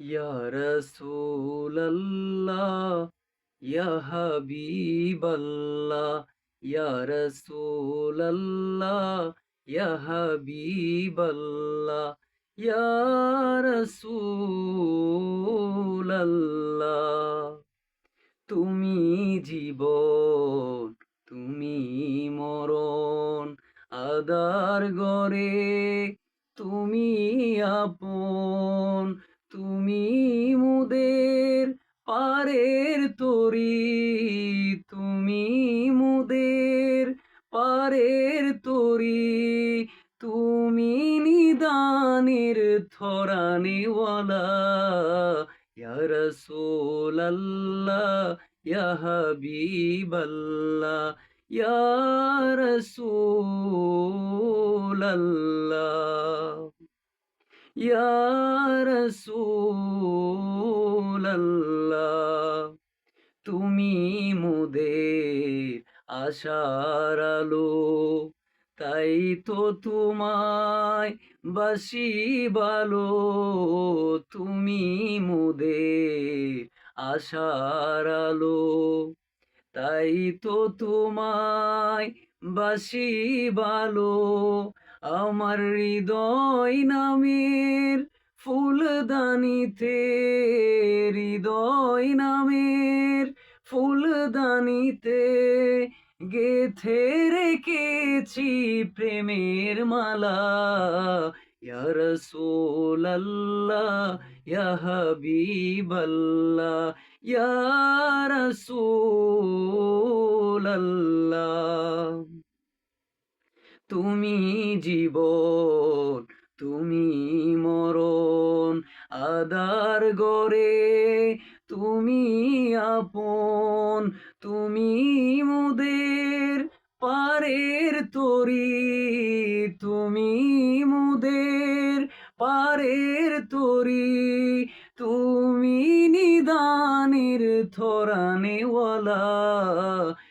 ইয়া রাসূলাল্লাহ ইয়া হাবিবাল্লাহ ইয়া রাসূলাল্লাহ তুমি জীবন তুমি মরণ আদার গরে তুমি আপন। তুমি মুদের পারের তরি, তুমি মুদের পারের তরি, তুমি নিদানের থরানিওয়ালা, ইয়া রাসূলাল্লাহ, ইয়া হাবিবাল্লাহ, ইয়া রাসূলাল্লাহ ইয়া রাসূলাল্লাহ তুমি মোদের আশার আলো, তাই তো তোমায় বাসি বালো, তুমি মোদের আশার আলো, তাই তো তোমায় বাসি বালো আমার হৃদয় নামের ফুলদানিতে, হৃদয় নামের ফুলদানিতে গেথে রেখেছি প্রেমের মালা। ইয়া রাসূলাল্লাহ, ইয়া হাবিবাল্লাহ, ইয়া রাসূলাল্লাহ। তুমি জীবন, তুমি মরণ আদার গরে তুমি আপন, তুমি মুদের পারের তরি, তুমি মুদের পারের তরি, তুমি নিদানের থরানেওয়ালা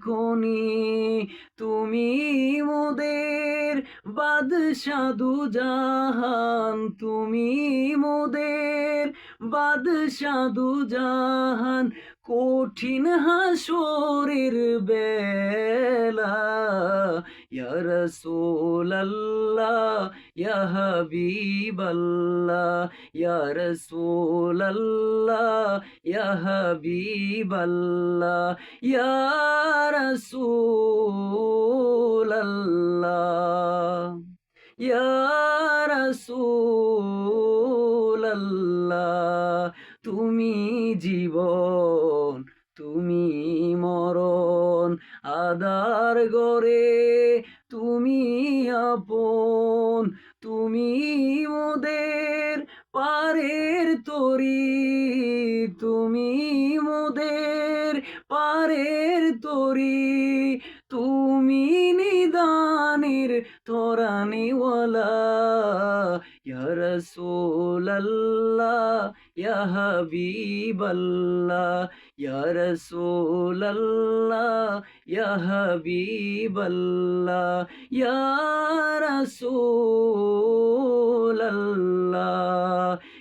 সোনার খনি, তুমি মুদের বাদশাদু জাহান তুমি মুদের বাদশাদু জাহান কঠিন হাসরের বেলা, ইয়া রাসূলাল্লাহ ইয়া হাবিবাল্লাহ ইয়া রাসূলাল্লাহ ইয়া হাবিবাল্লাহ ইয়া রাসূলাল্লাহ ইয়া রাসূলাল্লাহ তুমি জীবন, তুমি মরণ আদার গরে তুমি আপন। তুমি মোদের পারের তরি, তুমি মোদের পারের তরি, তুমি নিদানের তোরানিওয়ালা রাসূলাল্লাহ, ইয়া হাবিবাল্লাহ রাসূলাল্লাহ, ইয়া হাবিবাল্লাহ, ইয়া